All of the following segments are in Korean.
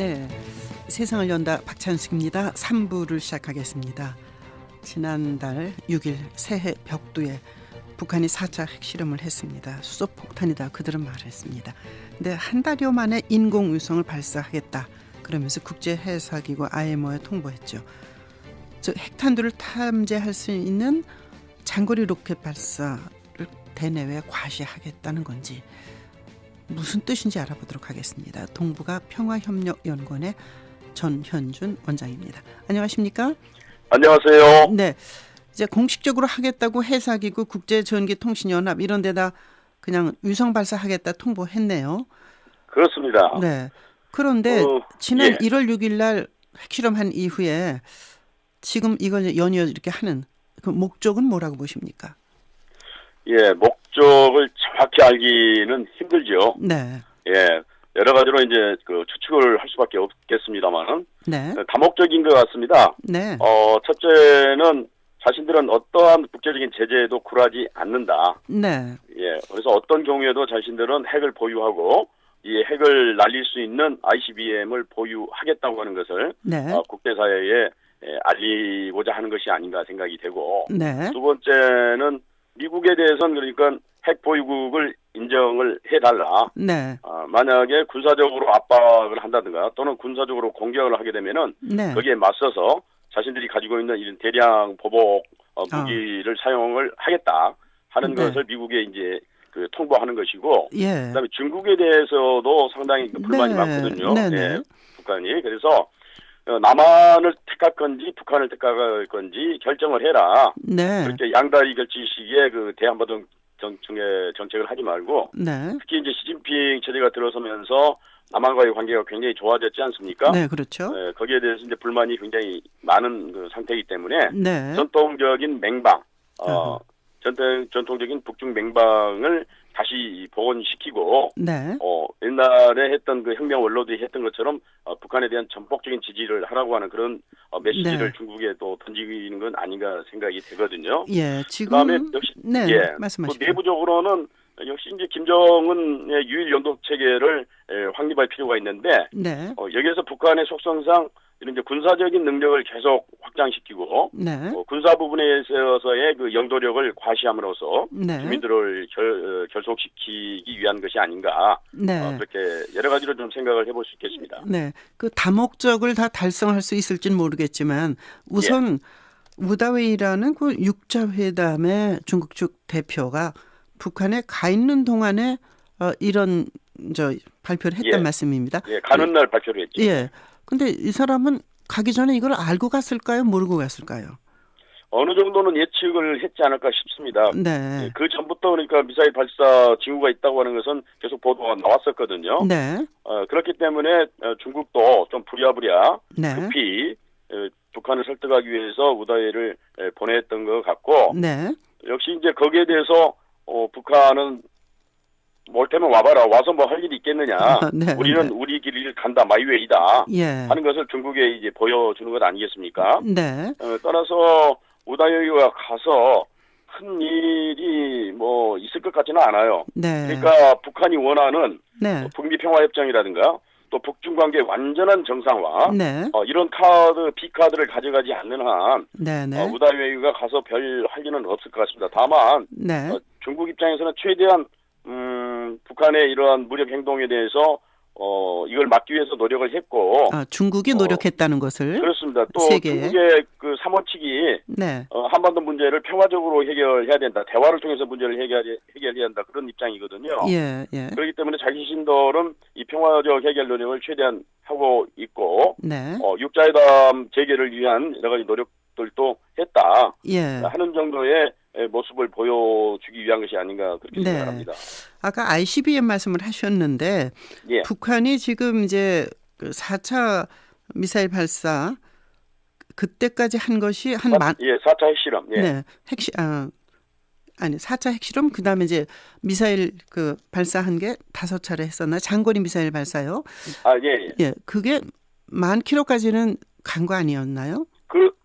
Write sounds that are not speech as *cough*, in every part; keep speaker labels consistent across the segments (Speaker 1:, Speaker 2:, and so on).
Speaker 1: 네. 세상을 연다 박찬숙입니다. 3부를 시작하겠습니다. 지난달 6일 새해 벽두에 북한이 4차 핵실험을 했습니다. 수소폭탄이다 그들은 말했습니다. 근데 한 달여 만에 인공위성을 발사하겠다. 그러면서 국제해사기구 IMO에 통보했죠. 즉 핵탄두를 탐지할 수 있는 장거리 로켓 발사를 대내외에 과시하겠다는 건지 무슨 뜻인지 알아보도록 하겠습니다. 동북아 평화협력연구원의 전현준 원장입니다. 안녕하십니까?
Speaker 2: 안녕하세요.
Speaker 1: 네. 이제 공식적으로 하겠다고 해사기구 국제전기통신연합 이런 데다 그냥 위성 발사하겠다 통보했네요.
Speaker 2: 그렇습니다.
Speaker 1: 네. 그런데
Speaker 2: 어,
Speaker 1: 지난
Speaker 2: 예.
Speaker 1: 1월 6일 날 핵실험한 이후에 지금 이걸 연이어 이렇게 하는 그 목적은 뭐라고 보십니까?
Speaker 2: 예, 목 적을 정확히 알기는 힘들죠.
Speaker 1: 네.
Speaker 2: 예, 여러 가지로 이제 그 추측을 할 수밖에 없겠습니다만은
Speaker 1: 네.
Speaker 2: 다목적인 것 같습니다.
Speaker 1: 네.
Speaker 2: 어, 첫째는 자신들은 어떠한 국제적인 제재에도 굴하지 않는다.
Speaker 1: 네.
Speaker 2: 예, 그래서 어떤 경우에도 자신들은 핵을 보유하고 이 핵을 날릴 수 있는 ICBM을 보유하겠다고 하는 것을
Speaker 1: 네.
Speaker 2: 어, 국제사회에 예, 알리고자 하는 것이 아닌가 생각이 되고
Speaker 1: 네.
Speaker 2: 두 번째는 미국에 대해서는 그러니까 핵 보유국을 인정을 해달라.
Speaker 1: 네.
Speaker 2: 아, 만약에 군사적으로 압박을 한다든가 또는 군사적으로 공격을 하게 되면은
Speaker 1: 네.
Speaker 2: 거기에 맞서서 자신들이 가지고 있는 이런 대량 보복 어, 무기를 사용을 하겠다 하는
Speaker 1: 아. 네.
Speaker 2: 것을 미국에 이제 그 통보하는 것이고
Speaker 1: 예.
Speaker 2: 그다음에 중국에 대해서도 상당히 그 불만이
Speaker 1: 네.
Speaker 2: 많거든요.
Speaker 1: 네네.
Speaker 2: 예, 북한이 그래서 어, 남한을 택할 건지 북한을 택할 건지 결정을 해라.
Speaker 1: 네.
Speaker 2: 그렇게 양다리 결지식의 그 대한반도 정책에 정책을 하지 말고
Speaker 1: 네.
Speaker 2: 특히 이제 시진핑 체제가 들어서면서 남한과의 관계가 굉장히 좋아졌지 않습니까?
Speaker 1: 네, 그렇죠.
Speaker 2: 예, 거기에 대해서 이제 불만이 굉장히 많은 그 상태이기 때문에
Speaker 1: 네.
Speaker 2: 전통적인 맹방, 어. 전통 전통적인 북중 맹방을 다시 복원시키고
Speaker 1: 네.
Speaker 2: 어, 옛날에 했던 그 혁명 원로들이 했던 것처럼 어, 북한에 대한 전폭적인 지지를 하라고 하는 그런 어, 메시지를
Speaker 1: 네.
Speaker 2: 중국에 또 던지는 건 아닌가 생각이 되거든요.
Speaker 1: 예, 지금
Speaker 2: 그다음에 역시
Speaker 1: 네,
Speaker 2: 예,
Speaker 1: 말씀하시죠.
Speaker 2: 그 내부적으로는 역시 이제 김정은의 유일 연도 체계를 에, 확립할 필요가 있는데
Speaker 1: 네.
Speaker 2: 어, 여기에서 북한의 속성상 이런 이제 군사적인 능력을 계속 확장시키고
Speaker 1: 네.
Speaker 2: 어, 군사 부분에 있어서의 그 영도력을 과시함으로써
Speaker 1: 네.
Speaker 2: 주민들을 결, 어, 결속 시키기 위한 것이 아닌가
Speaker 1: 네.
Speaker 2: 어, 그렇게 여러 가지로 좀 생각을 해볼 수 있겠습니다.
Speaker 1: 네. 그 다목적을 다 달성할 수 있을지는 모르겠지만 우선
Speaker 2: 예.
Speaker 1: 우다웨이라는 그 육자 회담의 중국 측 대표가 북한에 가 있는 동안에 어, 이런 저 발표를 했단
Speaker 2: 예.
Speaker 1: 말씀입니다.
Speaker 2: 예, 가는 날 발표를 했죠.
Speaker 1: 예. 근데 이 사람은 가기 전에 이걸 알고 갔을까요? 모르고 갔을까요?
Speaker 2: 어느 정도는 예측을 했지 않을까 싶습니다.
Speaker 1: 네.
Speaker 2: 예, 그 전부터 그러니까 미사일 발사 징후가 있다고 하는 것은 계속 보도가 나왔었거든요.
Speaker 1: 네.
Speaker 2: 어, 그렇기 때문에 어, 중국도 좀 부랴부랴
Speaker 1: 네.
Speaker 2: 급히 어, 북한을 설득하기 위해서 우다회를 에, 보냈던 것 같고
Speaker 1: 네.
Speaker 2: 역시 이제 거기에 대해서 어, 북한은 뭘 테면 와봐라 와서 뭐 할 일이 있겠느냐 *laughs*
Speaker 1: 네,
Speaker 2: 우리는
Speaker 1: 네.
Speaker 2: 우리 길을 간다 마이웨이다
Speaker 1: 예.
Speaker 2: 하는 것을 중국에 이제 보여주는 것 아니겠습니까?
Speaker 1: 네.
Speaker 2: 어, 따라서 우다회가 가서 큰 일이 뭐 있을 것 같지는 않아요.
Speaker 1: 네.
Speaker 2: 그러니까 북한이 원하는
Speaker 1: 네.
Speaker 2: 북미 평화 협정이라다든가 또 북중 관계 완전한 정상화
Speaker 1: 네.
Speaker 2: 어, 이런 카드 B 카드를 가져가지 않는 한
Speaker 1: 네. 네.
Speaker 2: 어, 우다웨이가 가서 별 할 일은 없을 것 같습니다. 다만
Speaker 1: 네.
Speaker 2: 어, 중국 입장에서는 최대한 음, 북한의 이러한 무력 행동에 대해서 어, 이걸 막기 위해서 노력을 했고
Speaker 1: 아, 중국이
Speaker 2: 어,
Speaker 1: 노력했다는 것을
Speaker 2: 그렇습니다. 또
Speaker 1: 세계에.
Speaker 2: 중국의 그 삼원칙이
Speaker 1: 네.
Speaker 2: 어, 한반도 문제를 평화적으로 해결해야 된다. 대화를 통해서 문제를 해결, 해결해야 한다. 그런 입장이거든요.
Speaker 1: 예, 예.
Speaker 2: 그렇기 때문에 자기 신들은 이 평화적 해결 노력을 최대한 하고 있고
Speaker 1: 네.
Speaker 2: 어, 육자회담 재개를 위한 여러 가지 노력들도 했다
Speaker 1: 예.
Speaker 2: 하는 정도의 에, 모습을 보여주기 위한 것이 아닌가 그렇게
Speaker 1: 네.
Speaker 2: 생각합니다.
Speaker 1: 아까 ICBM 말씀을 하셨는데
Speaker 2: 예,
Speaker 1: 북한이 지금 이제 그 4차 미사일 발사 그때까지 한 것이 한 만,
Speaker 2: 예, 4차 핵실험. 예,
Speaker 1: 네. 핵시 아 아니 4차 핵실험 그다음에 이제 미사일 그 발사한 게 다섯 차례 했었나? 장거리 미사일 발사요.
Speaker 2: 아, 예, 예.
Speaker 1: 예. 그게 만 킬로까지는 간 거 아니었나요?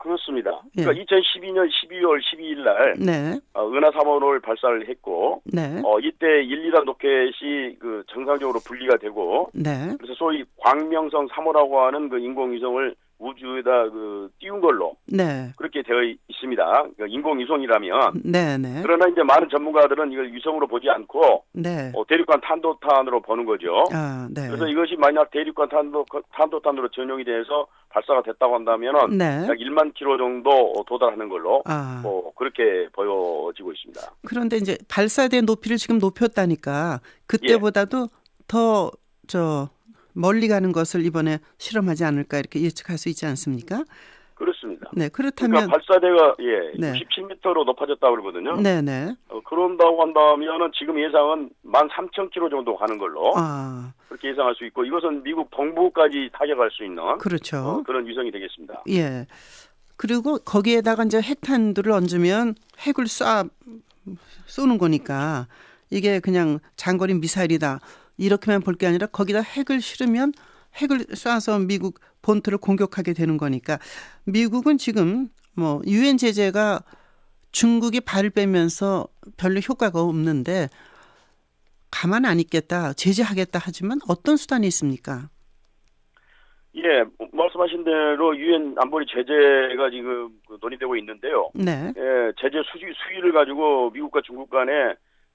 Speaker 2: 그 그렇습니다.
Speaker 1: 예.
Speaker 2: 그러니까 2012년 12월 12일 날
Speaker 1: 네.
Speaker 2: 어, 은하 3호를 발사를 했고
Speaker 1: 네.
Speaker 2: 어, 이때 1, 2단 로켓이 그 정상적으로 분리가 되고
Speaker 1: 네.
Speaker 2: 그래서 소위 광명성 3호라고 하는 그 인공위성을 우주에다 그 띄운 걸로
Speaker 1: 네.
Speaker 2: 그렇게 되어 있습니다. 그러니까 인공위성이라면
Speaker 1: 네. 네.
Speaker 2: 그러나 이제 많은 전문가들은 이걸 위성으로 보지 않고
Speaker 1: 네.
Speaker 2: 어, 대륙간 탄도탄으로 보는 거죠.
Speaker 1: 아, 네.
Speaker 2: 그래서 이것이 만약 대륙간 탄도 탄도탄으로 전용이 돼서 발사가 됐다고 한다면은
Speaker 1: 네.
Speaker 2: 약 1만 킬로 정도 도달하는 걸로
Speaker 1: 아.
Speaker 2: 어, 그렇게 보여지고 있습니다.
Speaker 1: 그런데 이제 발사대 높이를 지금 높였다니까 그때보다도 더저 멀리 가는 것을 이번에 실험하지 않을까 이렇게 예측할 수 있지 않습니까?
Speaker 2: 그렇습니다.
Speaker 1: 네, 그렇다면
Speaker 2: 그러니까 발사대가 예
Speaker 1: 네.
Speaker 2: 67m로 높아졌다고 그러거든요.
Speaker 1: 네, 네.
Speaker 2: 어, 그런다고 한다면은 지금 예상은 13,000km 정도 가는 걸로
Speaker 1: 아,
Speaker 2: 그렇게 예상할 수 있고 이것은 미국 동부까지 타격할 수 있는
Speaker 1: 그렇죠.
Speaker 2: 어, 그런 위성이 되겠습니다.
Speaker 1: 예. 그리고 거기에다가 이제 핵탄두를 얹으면 핵을 쏴 쏘는 거니까 이게 그냥 장거리 미사일이다. 이렇게만 볼 게 아니라 거기다 핵을 실으면 핵을 쏴서 미국 본토를 공격하게 되는 거니까 미국은 지금 뭐 유엔 제재가 중국이 발을 빼면서 별로 효과가 없는데 가만 안 있겠다 제재하겠다 하지만 어떤 수단이 있습니까?
Speaker 2: 예, 말씀하신 대로 유엔 안보리 제재가 지금 그 논의되고 있는데요.
Speaker 1: 네,
Speaker 2: 예, 제재 수위, 수위를 가지고 미국과 중국 간에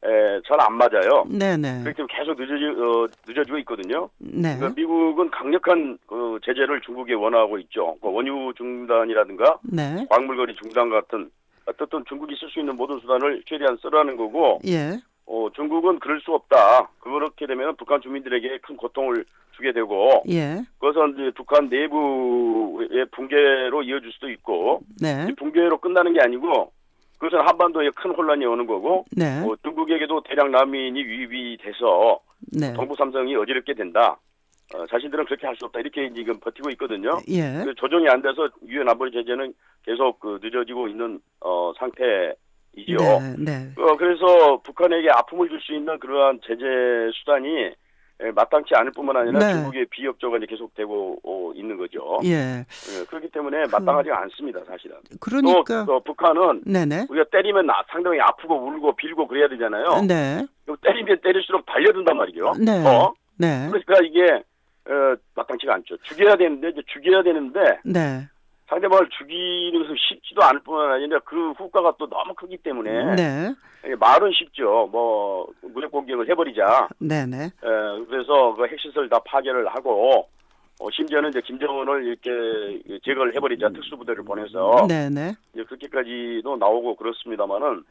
Speaker 2: 잘 안 맞아요.
Speaker 1: 네, 네,
Speaker 2: 그렇기 때문에 계속 늦어지, 어, 늦어지고 있거든요.
Speaker 1: 네,
Speaker 2: 그러니까 미국은 강력한 그 제재를 중국에 원하고 있죠. 그 원유 중단이라든가
Speaker 1: 네,
Speaker 2: 광물거리 중단 같은 어떻든 중국이 쓸 수 있는 모든 수단을 최대한 쓰라는 거고,
Speaker 1: 예,
Speaker 2: 어, 중국은 그럴 수 없다. 그렇게 되면 북한 주민들에게 큰 고통을 주게 되고,
Speaker 1: 예,
Speaker 2: 그것은 이제 북한 내부의 붕괴로 이어질 수도 있고,
Speaker 1: 네,
Speaker 2: 이 붕괴로 끝나는 게 아니고, 그것은 한반도에 큰 혼란이 오는 거고,
Speaker 1: 네,
Speaker 2: 어, 중국에게도 대량 난민이 유입이 돼서
Speaker 1: 네,
Speaker 2: 정부 삼성이 어지럽게 된다. 어, 자신들은 그렇게 할 수 없다. 이렇게 지금 버티고 있거든요.
Speaker 1: 예,
Speaker 2: 그 조정이 안 돼서 유엔 안보리 제재는 계속 그 늦어지고 있는 어, 상태이지요.
Speaker 1: 네, 네,
Speaker 2: 어, 그래서 북한에게 아픔을 줄 수 있는 그러한 제재 수단이 에, 마땅치 않을 뿐만 아니라
Speaker 1: 네.
Speaker 2: 중국의 비협조가 이제 계속되고 어, 있는 거죠.
Speaker 1: 예,
Speaker 2: 예, 그렇기 때문에 마땅하지 않습니다, 사실은.
Speaker 1: 그러니까,
Speaker 2: 또, 또 북한은
Speaker 1: 네네,
Speaker 2: 우리가 때리면 나- 상당히 아프고 울고 빌고 그래야 되잖아요.
Speaker 1: 네,
Speaker 2: 그럼 때리면 때릴수록 달려든단 말이죠.
Speaker 1: 네.
Speaker 2: 어?
Speaker 1: 네,
Speaker 2: 그러니까 이게 어, 마땅치가 않죠. 죽여야 되는데 이제 죽여야 되는데
Speaker 1: 네,
Speaker 2: 상대방을 죽이는 것은 쉽지도 않을 뿐만 아니라 그 후과가 또 너무 크기 때문에
Speaker 1: 네,
Speaker 2: 예, 말은 쉽죠. 뭐 무력 공격을 해버리자.
Speaker 1: 네, 네,
Speaker 2: 에, 그래서 그 핵시설 다 파괴를 하고 어, 심지어는 이제 김정은을 이렇게 제거를 해버리자 특수부대를 보내서
Speaker 1: 네, 네.
Speaker 2: 이제 그렇게까지도 나오고 그렇습니다만은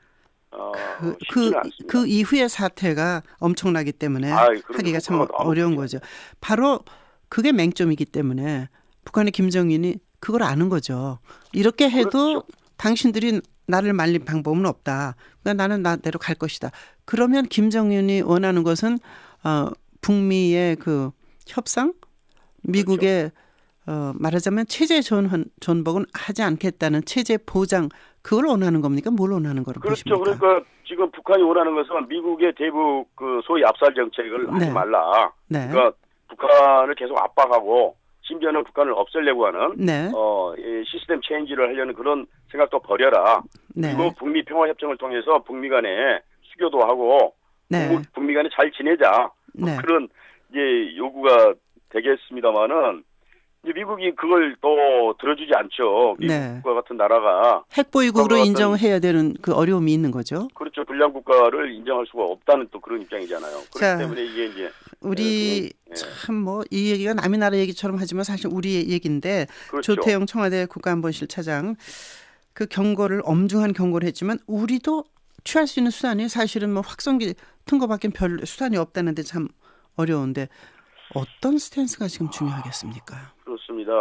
Speaker 2: 어,
Speaker 1: 그, 그. 그 이후의 사태가 엄청나기 때문에
Speaker 2: 아이.
Speaker 1: 하기가 참 어려운. 거죠. 바로 그게 맹점이기 때문에 북한의 김정인이 그걸 아는 거죠. 이렇게 해도
Speaker 2: 그렇죠.
Speaker 1: 당신들이 나를 말릴 방법은 없다. 그러니까 나는 나대로 갈 것이다. 그러면 김정은이 원하는 것은 어, 북미의 그 협상, 미국의 어, 말하자면 체제 전환, 전복은 하지 않겠다는 체제 보장 그걸 원하는 겁니까? 뭘 원하는 거로
Speaker 2: 그렇죠.
Speaker 1: 보십니까?
Speaker 2: 그러니까 지금 북한이 원하는 것은 미국의 대북 그 소위 압살 정책을 하지
Speaker 1: 네.
Speaker 2: 말라.
Speaker 1: 네,
Speaker 2: 그러니까 북한을 계속 압박하고 심지어는 북한을 없애려고 하는
Speaker 1: 네,
Speaker 2: 어, 이 시스템 체인지를 하려는 그런 생각도 버려라.
Speaker 1: 네,
Speaker 2: 그리고 북미 평화 협정을 통해서 북미 간에 수교도 하고
Speaker 1: 네,
Speaker 2: 북- 북미 간에 잘 지내자.
Speaker 1: 네,
Speaker 2: 그런 이제 요구가 되겠습니다만은 이제 미국이 그걸 또 들어주지 않죠.
Speaker 1: 네.
Speaker 2: 미국과 같은 나라가
Speaker 1: 핵보유국으로 인정해야 되는 그 어려움이 있는 거죠.
Speaker 2: 그렇죠. 불량 국가를 인정할 수가 없다는 또 그런 입장이잖아요. 그렇기
Speaker 1: 자,
Speaker 2: 때문에 이게 이제
Speaker 1: 우리
Speaker 2: 예.
Speaker 1: 참뭐 이 얘기가 남의 나라 얘기처럼 하지만 사실 우리의 얘기인데
Speaker 2: 그렇죠.
Speaker 1: 조태영 청와대 국가안보실 차장 그 경고를 엄중한 경고를 했지만 우리도 취할 수 있는 수단이 사실은 뭐 확성기 통과밖에 별 수단이 없다는데 참 어려운데 어떤 스탠스가 지금 중요하겠습니까?
Speaker 2: 그렇습니다.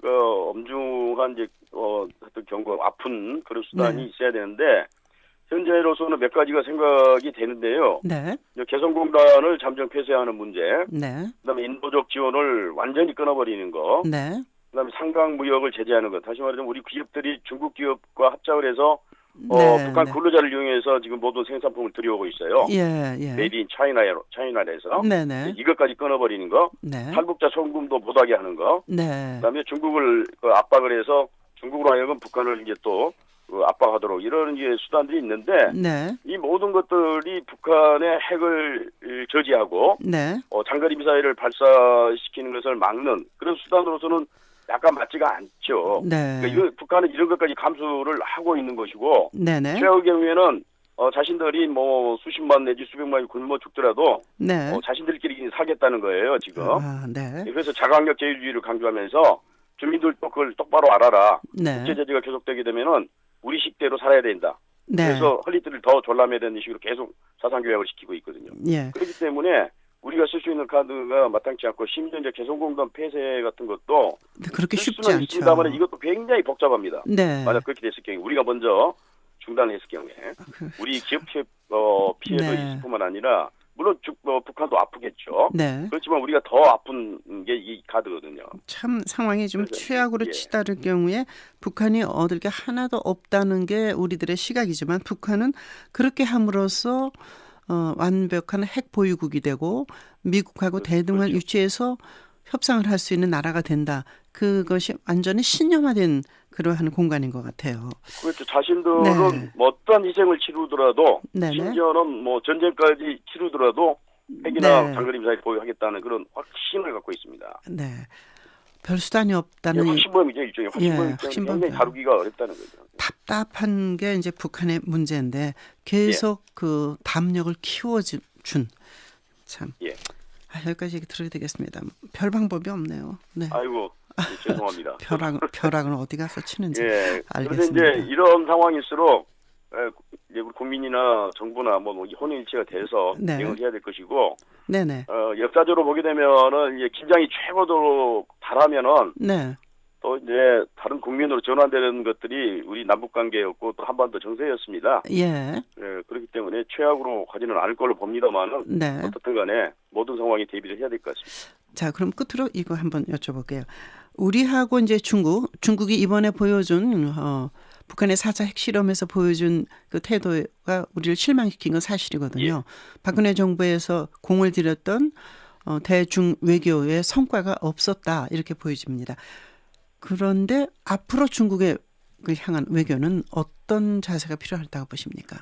Speaker 2: 그 엄중한 이제 어 경고 아픈 그런 수단이
Speaker 1: 네.
Speaker 2: 있어야 되는데 현재로서는 몇 가지가 생각이 되는데요.
Speaker 1: 네,
Speaker 2: 개성공단을 잠정 폐쇄하는 문제,
Speaker 1: 네,
Speaker 2: 그다음에 인도적 지원을 완전히 끊어버리는 거,
Speaker 1: 네,
Speaker 2: 그다음에 상강 무역을 제재하는 것. 다시 말하자면 우리 기업들이 중국 기업과 합작을 해서 어,
Speaker 1: 네,
Speaker 2: 북한
Speaker 1: 네.
Speaker 2: 근로자를 이용해서 지금 모든 생산품을 들여오고 있어요.
Speaker 1: 예, 예,
Speaker 2: 메이드 인 차이나로 차이나에서.
Speaker 1: 네, 네,
Speaker 2: 이것까지 끊어버리는 거,
Speaker 1: 네,
Speaker 2: 탈북자 송금도 못하게 하는 거,
Speaker 1: 네,
Speaker 2: 그다음에 중국을 그 압박을 해서 중국으로 하여금 북한을 이제 또그 압박하도록 이런 이제 수단들이 있는데
Speaker 1: 네.
Speaker 2: 이 모든 것들이 북한의 핵을 저지하고
Speaker 1: 네.
Speaker 2: 어, 장거리 미사일을 발사시키는 것을 막는 그런 수단으로서는 약간 맞지가 않죠.
Speaker 1: 네.
Speaker 2: 그러니까 이거 북한은 이런 것까지 감수를 하고 있는 것이고
Speaker 1: 네네.
Speaker 2: 최악의 경우에는 어, 자신들이 뭐 수십만 내지 수백만이 굶어 죽더라도
Speaker 1: 네.
Speaker 2: 어, 자신들끼리 살겠다는 거예요 지금.
Speaker 1: 아, 네.
Speaker 2: 그래서 자강력 제일주의를 강조하면서 주민들도 그걸 똑바로 알아라.
Speaker 1: 네.
Speaker 2: 국제 제재가 계속되게 되면은 우리 식대로 살아야 된다.
Speaker 1: 네.
Speaker 2: 그래서 헐리들을 더 졸라매야 되는 식으로 계속 사상 교육을 시키고 있거든요.
Speaker 1: 예.
Speaker 2: 그렇기 때문에 우리가 쓸 수 있는 카드가 마땅치 않고 심지어 이제 개성공단 폐쇄 같은 것도
Speaker 1: 근데 그렇게
Speaker 2: 쓸
Speaker 1: 쉽지 않죠.
Speaker 2: 있습니다만 이것도 굉장히 복잡합니다.
Speaker 1: 네.
Speaker 2: 만약 그렇게 됐을 경우에 우리가 먼저 중단했을 경우에
Speaker 1: 그-
Speaker 2: 우리 기업 피해, 어, 피해도
Speaker 1: 네.
Speaker 2: 있을 뿐만 아니라 물론 주, 어, 북한도 아프겠죠.
Speaker 1: 네.
Speaker 2: 그렇지만 우리가 더 아픈 게 이 카드거든요.
Speaker 1: 참 상황이 좀
Speaker 2: 그래서,
Speaker 1: 최악으로
Speaker 2: 예.
Speaker 1: 치달을 경우에 북한이 얻을 게 하나도 없다는 게 우리들의 시각이지만 북한은 그렇게 함으로써 어, 완벽한 핵 보유국이 되고 미국하고
Speaker 2: 그렇죠.
Speaker 1: 대등한 위치에서 협상을 할 수 있는 나라가 된다. 그것이 완전히 신념화된 그러한 공간인 것 같아요.
Speaker 2: 그렇죠. 자신들은
Speaker 1: 네.
Speaker 2: 뭐 어떤 희생을 치르더라도
Speaker 1: 네네.
Speaker 2: 심지어는 뭐 전쟁까지 치르더라도 핵이나
Speaker 1: 네.
Speaker 2: 장거리 미사일 보유하겠다는 그런 확신을 갖고 있습니다.
Speaker 1: 네. 별 수단이
Speaker 2: 이게
Speaker 1: 없다는 이
Speaker 2: 확신범이죠 일종의 확신범
Speaker 1: 예,
Speaker 2: 예,
Speaker 1: 확신범이죠.
Speaker 2: 굉장히 다루기가 어렵다는 거죠.
Speaker 1: 답답한 게 이제 북한의 문제인데 계속
Speaker 2: 예.
Speaker 1: 그 담력을 키워준 참.
Speaker 2: 예.
Speaker 1: 아, 여기까지 얘기 들어야 되겠습니다. 별 방법이 없네요. 네.
Speaker 2: 아이고 예, 죄송합니다. *laughs*
Speaker 1: 벼락 벼락은 어디 가서 치는지.
Speaker 2: 예.
Speaker 1: 알겠습니다.
Speaker 2: 이제 이런 상황일수록 우리 국민이나 정부나 뭐 혼인일치가 돼서
Speaker 1: 네.
Speaker 2: 대응을 해야 될 것이고
Speaker 1: 네네.
Speaker 2: 어, 역사적으로 보게 되면은 이제 긴장이 최고로 달하면은
Speaker 1: 네.
Speaker 2: 또 이제 다른 국민으로 전환되는 것들이 우리 남북 관계였고 또 한반도 정세였습니다.
Speaker 1: 예.
Speaker 2: 예, 그렇기 때문에 최악으로 가지는 않을 걸로 봅니다만은
Speaker 1: 네.
Speaker 2: 어떻든 간에 모든 상황에 대비를 해야 될 것 같습니다.
Speaker 1: 자, 그럼 끝으로 이거 한번 여쭤볼게요. 우리하고 이제 중국, 중국이 이번에 보여준 어, 북한의 4차 핵실험에서 보여준 그 태도가 우리를 실망시킨 건 사실이거든요. 박근혜 정부에서 공을 들였던 어, 대중 외교의 성과가 없었다 이렇게 보여집니다. 그런데 앞으로 중국의 그 향한 외교는 어떤 자세가 필요하다고 보십니까?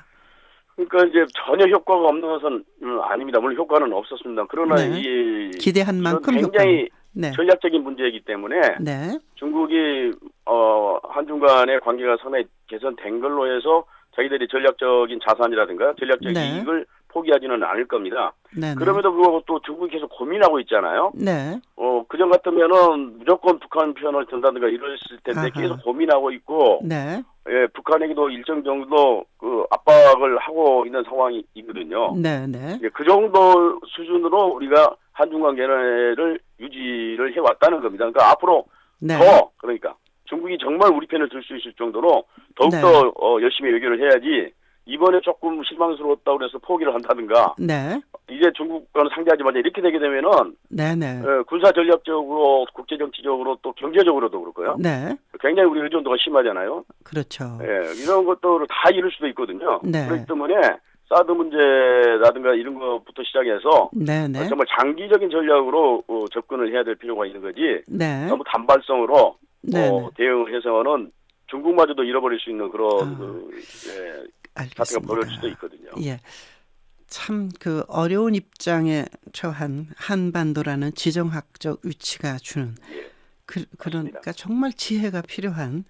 Speaker 2: 그러니까 이제 전혀 효과가 없는 것은 음, 아닙니다. 물론 효과는 없었습니다. 그러나
Speaker 1: 네.
Speaker 2: 이
Speaker 1: 기대한 만큼
Speaker 2: 굉장히
Speaker 1: 네.
Speaker 2: 전략적인 문제이기 때문에
Speaker 1: 네.
Speaker 2: 중국이 어 한중 간의 관계가 상당히 개선된 걸로 해서 자기들이 전략적인 자산이라든가 전략적
Speaker 1: 네.
Speaker 2: 이익을 포기하지는 않을 겁니다.
Speaker 1: 네. 네.
Speaker 2: 그럼에도 불구하고 또 중국이 계속 고민하고 있잖아요.
Speaker 1: 네.
Speaker 2: 어, 그전 같으면은 무조건 북한 편을 든다든가 이랬을 텐데
Speaker 1: 아하.
Speaker 2: 계속 고민하고 있고,
Speaker 1: 네.
Speaker 2: 예, 북한에게도 일정 정도 그 압박을 하고 있는 상황이거든요.
Speaker 1: 네. 네.
Speaker 2: 예, 그 정도 수준으로 우리가 한중 관계를 유지를 해왔다는 겁니다. 그러니까 앞으로
Speaker 1: 네.
Speaker 2: 더, 그러니까 중국이 정말 우리 편을 들 수 있을 정도로 더욱더
Speaker 1: 네.
Speaker 2: 어, 열심히 외교를 해야지 이번에 조금 실망스러웠다고 그래서 포기를 한다든가
Speaker 1: 네.
Speaker 2: 이제 중국과는 상대하지 말자 이렇게 되게 되면은
Speaker 1: 네. 네.
Speaker 2: 예, 군사 전략적으로 국제 정치적으로 또 경제적으로도 그렇고요.
Speaker 1: 네.
Speaker 2: 굉장히 우리 의존도가 심하잖아요.
Speaker 1: 그렇죠.
Speaker 2: 예, 이런 것들을 다 이룰 수도 있거든요.
Speaker 1: 네.
Speaker 2: 그렇기 때문에 사드 문제라든가 이런 것부터 시작해서
Speaker 1: 네. 네.
Speaker 2: 정말 장기적인 전략으로 어, 접근을 해야 될 필요가 있는 거지.
Speaker 1: 네.
Speaker 2: 너무 단발성으로
Speaker 1: 네.
Speaker 2: 어, 대응을 해서는 중국마저도 잃어버릴 수 있는 그런
Speaker 1: 아.
Speaker 2: 그, 예, 사태가. 벌어질 수도 있거든요.
Speaker 1: 예. 참 그 어려운 입장에 처한 한반도라는 지정학적 위치가 주는
Speaker 2: 예,
Speaker 1: 그, 그러니까 정말 지혜가 필요한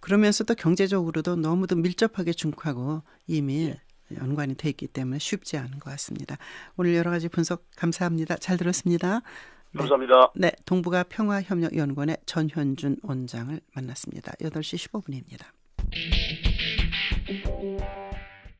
Speaker 1: 그러면서도 경제적으로도 너무도 밀접하게 중국하고 이미 연관이 돼 있기 때문에 쉽지 않은 것 같습니다. 오늘 여러 가지 분석 감사합니다. 잘 들었습니다. 네.
Speaker 2: 감사합니다.
Speaker 1: 네, 동북아 평화협력연구원의 전현준 원장을 만났습니다. 8시 15분입니다.